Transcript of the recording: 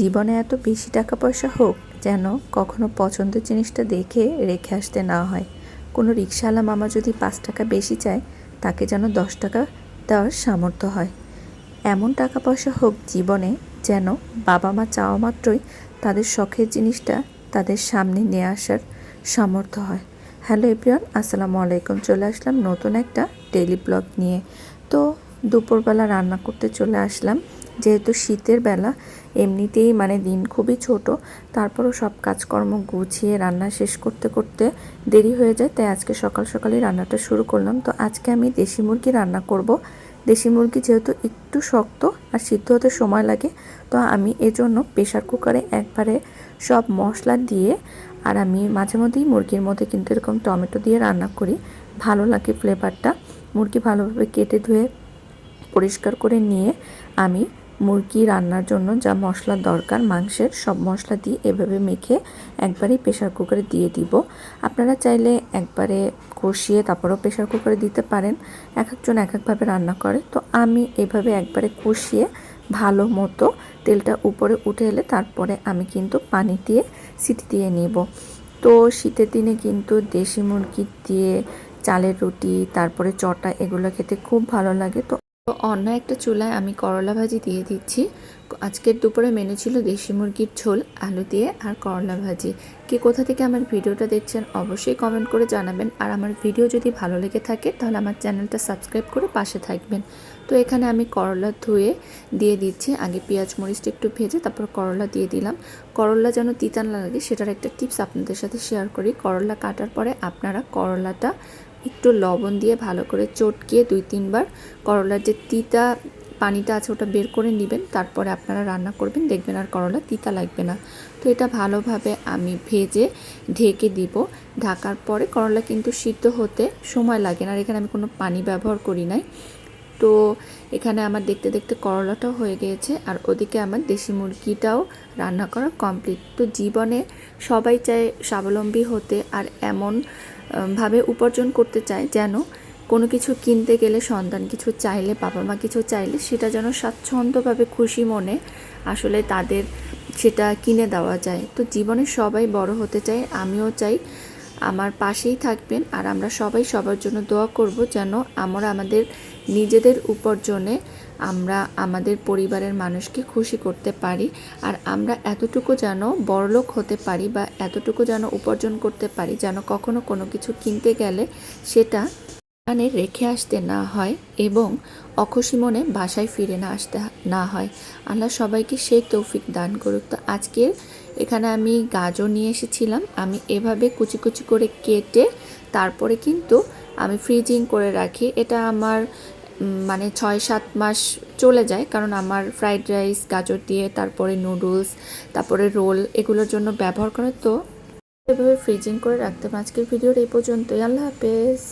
জীবনে এত বেশি টাকা পয়সা হোক যেন কখনো পছন্দের জিনিসটা দেখে রেখে আসতে না হয়। কোনো রিক্সাওয়ালা মামা যদি পাঁচ টাকা বেশি চায়, তাকে যেন দশ টাকা দেওয়ার সামর্থ্য হয়। এমন টাকা পয়সা হোক জীবনে যেন বাবা মা চাওয়া মাত্রই তাদের শখের জিনিসটা তাদের সামনে নিয়ে আসার সামর্থ্য হয়। হ্যালো এভরিওয়ান, আসসালামু আলাইকুম। চলে আসলাম নতুন একটা ডেইলি ব্লগ নিয়ে। তো দুপুরবেলা রান্না করতে চলে আসলাম। যেহেতু শীতের বেলা, এমনিতেই মানে দিন খুবই ছোট, তারপরও সব কাজকর্ম গুছিয়ে রান্না শেষ করতে করতে দেরি হয়ে যায়, তাই আজকে সকাল সকালই রান্নাটা শুরু করলাম। তো আজকে আমি দেশি মুরগি রান্না করব। দেশি মুরগি যেহেতু একটু শক্ত আর সিদ্ধ হতে সময় লাগে, তো আমি এজন্য প্রেশার কুকারে একবারে সব মশলা দিয়ে আর আমি মাঝে মধ্যেই মুরগির মধ্যে কিন্তু এরকম টমেটো দিয়ে রান্না করি, ভালো লাগে ফ্লেভারটা মুরগি ভালোভাবে কেটে ধুয়ে পরিষ্কার করে নিয়ে আমি মুরগি রান্নার জন্য যা মশলা দরকার, মাংসের সব মশলা দিয়ে এভাবে মেখে একবারেই প্রেশার কুকারে দিয়ে দিব। আপনারা চাইলে একবারে কষিয়ে তারপরেও প্রেশার কুকারে দিতে পারেন। এক একজন এক একভাবে রান্না করে। তো আমি এভাবে একবারে কষিয়ে ভালো মতো তেলটা উপরে উঠে এলে তারপরে আমি কিন্তু পানি দিয়ে সিটি দিয়ে নিব। তো শীতের দিনে কিন্তু দেশি মুরগি দিয়ে চালের রুটি, তারপরে চটা এগুলো খেতে খুব ভালো লাগে। তো অন্য একটা চুলায় আমি করলা ভাজি দিয়ে দিচ্ছি। আজকের দুপুরে মেনু ছিল দেশি মুরগির ঝোল, আলু দিয়ে আর করলা ভাজি। কে কোথা থেকে আমার ভিডিওটা দেখছেন অবশ্যই কমেন্ট করে জানাবেন। আর আমার ভিডিও যদি ভালো লেগে থাকে তাহলে আমার চ্যানেলটা সাবস্ক্রাইব করে পাশে থাকবেন। তো এখানে আমি করলা ধুয়ে দিয়ে দিচ্ছি। আগে পেঁয়াজ মরিচটা একটু ভেজে তারপর করলা দিয়ে দিলাম। করলা যেন তিতান লাগে সেটার একটা টিপস আপনাদের সাথে শেয়ার করি। করলা কাটার পরে আপনারা করলাটা একটু লবণ দিয়ে ভালো করে চটকিয়ে দুই তিনবার করলার যে তিতা পানিটা আছে ওটা বের করে নেবেন, তারপরে আপনারা রান্না করবেন, দেখবেন আর করলা তিতা লাগবে না। তো এটা ভালোভাবে আমি ভেজে ঢেকে দিব। ঢাকার পরে করলা কিন্তু সিদ্ধ হতে সময় লাগে না আর এখানে আমি কোনো পানি ব্যবহার করি নাই। তো এখানে আমার দেখতে দেখতে করলাটাও হয়ে গিয়েছে আর ওদিকে আমার দেশি মুরগিটাও রান্না করা কমপ্লিট। তো জীবনে সবাই চায় স্বাবলম্বী হতে আর এমন ভাবে উপার্জন করতে চায় যেন কোনো কিছু কিনতে গেলে সন্তান কিছু চাইলে, বাবা মা কিছু চাইলে সেটা যেন স্বাচ্ছন্দ্যভাবে খুশি মনে আসলে তাদের সেটা কিনে দেওয়া যায়। তো জীবনে সবাই বড় হতে চায়, আমিও চাই। আমার পাশেই থাকবেন আর আমরা সবাই সবার জন্য দোয়া করব যেন আমরা আমাদের নিজেদের উপার্জনে আমরা আমাদের পরিবারের মানুষকে খুশি করতে পারি আর আমরা এতটুকু যেন বড়লোক হতে পারি বা এতটুকু যেন উপার্জন করতে পারি যেন কখনো কোনো কিছু কিনতে গেলে সেটা এখানে রেখে আসতে না হয় এবং অখুশি মনে বাসায় ফিরে না আসতে না হয়। আল্লাহ সবাইকে সেই তৌফিক দান করুক। তো আজকের এখানে আমি গাজর নিয়ে এসেছিলাম। আমি এভাবে কুচি কুচি করে কেটে তারপরে কিন্তু আমি ফ্রিজিং করে রাখি। এটা আমার মানে ছয় সাত মাস চলে যায়। কারণ আমার ফ্রাইড রাইস, গাজর দিয়ে তারপরে নুডলস, তারপরে রোল এগুলোর জন্য ব্যবহার করে। তো এভাবে ফ্রিজিং করে রাখতে আজকের ভিডিওর এই পর্যন্তই। আল্লাহ হাফেজ।